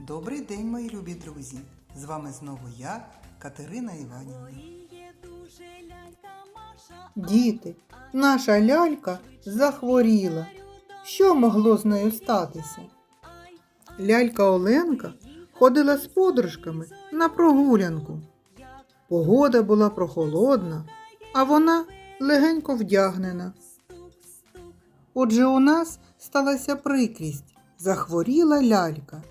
Добрий день, мої любі друзі! З вами знову я, Катерина Іванівна. Діти, наша лялька захворіла. Що могло з нею статися? Лялька Оленка ходила з подружками на прогулянку. Погода була прохолодна, а вона легенько вдягнена. Отже, у нас сталася прикрість, захворіла лялька.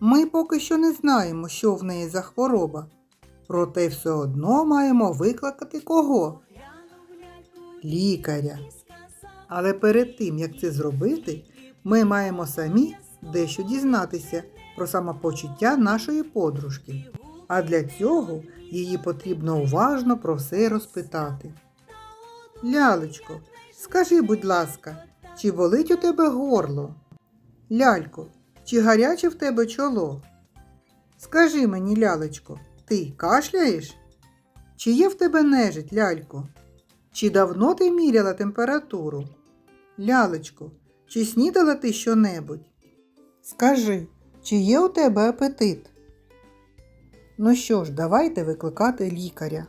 Ми поки що не знаємо, що в неї за хвороба, проте все одно маємо викликати кого? Лікаря. Але перед тим, як це зробити, ми маємо самі дещо дізнатися про самопочуття нашої подружки. А для цього її потрібно уважно про все розпитати. Лялечко, скажи, будь ласка, чи болить у тебе горло? Лялько, чи гаряче в тебе чоло? Скажи мені, лялечко, ти кашляєш? Чи є в тебе нежить, лялько? Чи давно ти міряла температуру? Лялечко, чи снідала ти щонебудь? Скажи, чи є у тебе апетит? Ну що ж, давайте викликати лікаря.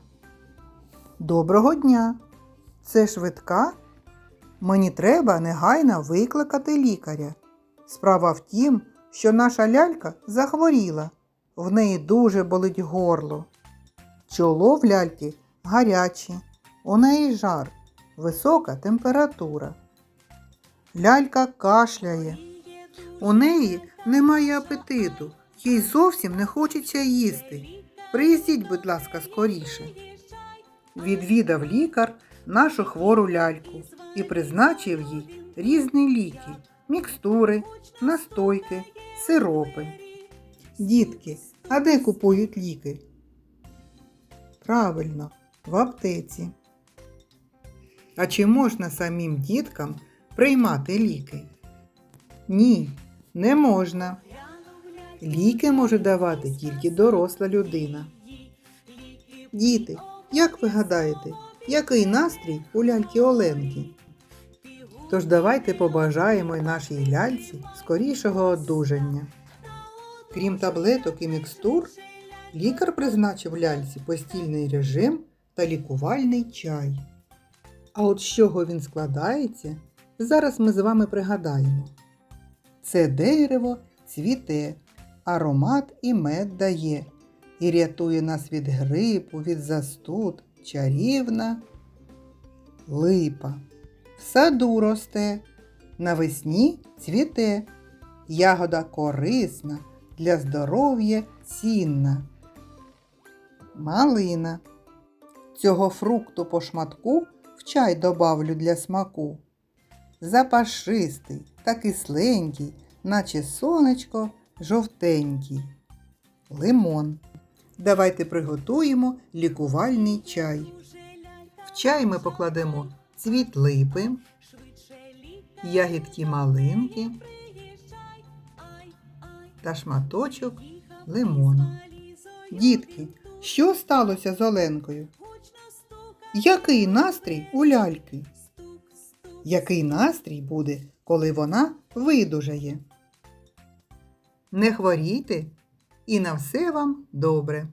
Доброго дня! Це швидка? Мені треба негайно викликати лікаря. Справа в тім, що наша лялька захворіла. В неї дуже болить горло. Чоло в ляльки гаряче, у неї жар, висока температура. Лялька кашляє. У неї немає апетиту, їй зовсім не хочеться їсти. Приїздіть, будь ласка, скоріше. Відвідав лікар нашу хвору ляльку і призначив їй різні ліки, мікстури, настойки, сиропи. Дітки, а де купують ліки? Правильно, в аптеці. А чи можна самим діткам приймати ліки? Ні, не можна. Ліки може давати тільки доросла людина. Діти, як ви гадаєте, який настрій у ляльки Оленки? Тож давайте побажаємо нашій ляльці скорішого одужання. Крім таблеток і мікстур, лікар призначив ляльці постільний режим та лікувальний чай. А от з чого він складається, зараз ми з вами пригадаємо. Це дерево цвіте, аромат і мед дає, і рятує нас від грипу, від застуд, чарівна липа. В саду росте, навесні цвіте, ягода корисна, для здоров'я цінна. Малина. Цього фрукту по шматку в чай добавлю для смаку. Запашистий та кисленький, наче сонечко жовтенький. Лимон. Давайте приготуємо лікувальний чай. В чай ми покладемо цвіт липи, ягідки малинки та шматочок лимону. Дітки, що сталося з Оленкою? Який настрій у ляльки? Який настрій буде, коли вона видужає? Не хворійте і на все вам добре.